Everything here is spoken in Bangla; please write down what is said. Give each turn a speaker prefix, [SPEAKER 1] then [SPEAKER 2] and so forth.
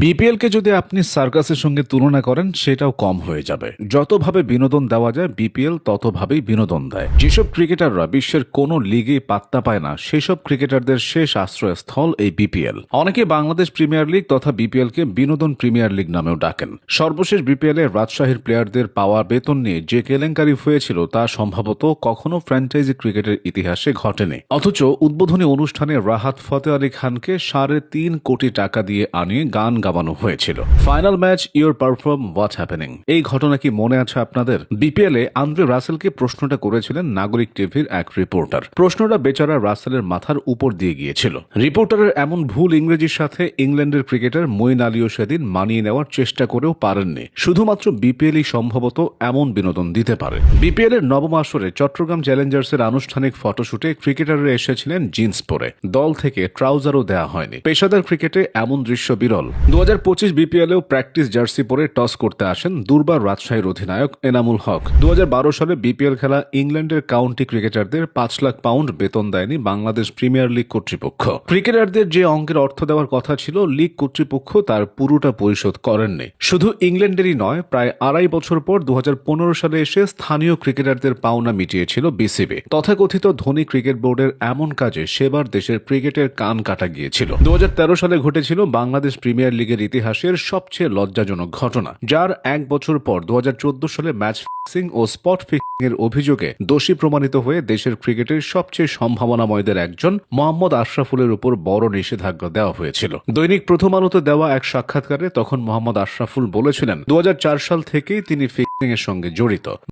[SPEAKER 1] বিপিএল কে যদি আপনি সার্কাসের সঙ্গে তুলনা করেন, সেটাও কম হয়ে যাবে। যতভাবে বিনোদন দেওয়া যায়, বিপিএল ততভাবেই বিনোদন দেয়। যেসব ক্রিকেটাররা বিশ্বের কোনো লিগে পাত্তা পায় না, সেসব ক্রিকেটারদের শেষ আশ্রয়স্থল এই বিপিএল। অনেকে বাংলাদেশ প্রিমিয়ার লিগ তথা বিপিএল কে বিনোদন প্রিমিয়ার লিগ নামেও ডাকেন। সর্বশেষ বিপিএল রাজশাহীর প্লেয়ারদের পাওয়া বেতন নিয়ে যে কেলেঙ্কারি হয়েছিল, তা সম্ভবত কখনো ফ্র্যাঞ্চাইজি ক্রিকেটের ইতিহাসে ঘটেনি। অথচ উদ্বোধনী অনুষ্ঠানে রাহাত ফতে আলী খানকে সাড়ে তিন কোটি টাকা দিয়ে আনিয়ে গান গাওয়ানো হয়েছিল। Final match your perform what happening এই ঘটনা কি মনে আছে আপনাদের? বিপিএল এ আন্দ্রে রাসেলকে প্রশ্নটা করেছিলেন নাগরিক টিভির এক রিপোর্টার প্রশ্নটা বেচারা রাসেলের মাথার উপর দিয়ে গিয়েছিল। রিপোর্টারের এমন ভুল ইংরেজির সাথে ইংল্যান্ডের ক্রিকেটার মইন আলীও সেদিন মানিয়ে নেওয়ার চেষ্টা করেও পারেননি। শুধুমাত্র বিপিএলই সম্ভবত এমন বিনোদন দিতে পারে। বিপিএল এর নবম আসরে চট্টগ্রাম চ্যালেঞ্জার্সের আনুষ্ঠানিক ফটোশুটে ক্রিকেটাররা এসেছিলেন জিন্স পরে দল থেকে ট্রাউজারও দেওয়া হয়নি। পেশাদার ক্রিকেটে এমন দৃশ্য বিরল। দু হাজার পঁচিশ বিপিএলেও প্র্যাকটিস জার্সি পরে টস করতে আসেন দুর্বার রাজশাহীর অধিনায়ক এনামুল হক। দু বারো সালে বিপিএল খেলা ইংল্যান্ডের কাউন্টি ক্রিকেটারদের পাঁচ লাখ পাউন্ড বেতন দেয়নি বাংলাদেশ প্রিমিয়ার লিগ কর্তৃপক্ষ। ক্রিকেটারদের যে অঙ্কের অর্থ দেওয়ার কথা ছিল, লিগ কর্তৃপক্ষ তার পুরোটা পরিশোধ করেননি। শুধু ইংল্যান্ডেরই নয়, প্রায় আড়াই বছর পর দু হাজার পনেরো সালে এসে স্থানীয় ক্রিকেটারদের পাওনা মিটিয়েছিল বিসিবি। তথাকথিত ধনী ক্রিকেট বোর্ডের এমন কাজে সেবার দেশের ক্রিকেটের কান কাটা গিয়েছিল। দু হাজার তেরো সালে ঘটেছিল বাংলাদেশ প্রিমিয়ার লিগের ইতিহাসের সবচেয়ে লজ্জাজনক ঘটনা, যার এক বছর পর দু হাজার চোদ্দ সালে ম্যাচ ফিক্সিং ও স্পট ফিক্সিং এর অভিযোগে দোষী প্রমাণিত হয়ে দেশের ক্রিকেটের সবচেয়ে সম্ভাবনাময়দের একজন মোহাম্মদ আশরাফুলের উপর বড় নিষেধাজ্ঞা দেওয়া হয়েছিল। দৈনিক প্রথম আলোতে দেওয়া এক সাক্ষাৎকারে তখন মোহাম্মদ আশরাফুল বলেছিলেন, দু হাজার চার সাল থেকেই তিনি ফিক্সিং এর সঙ্গে জড়িত।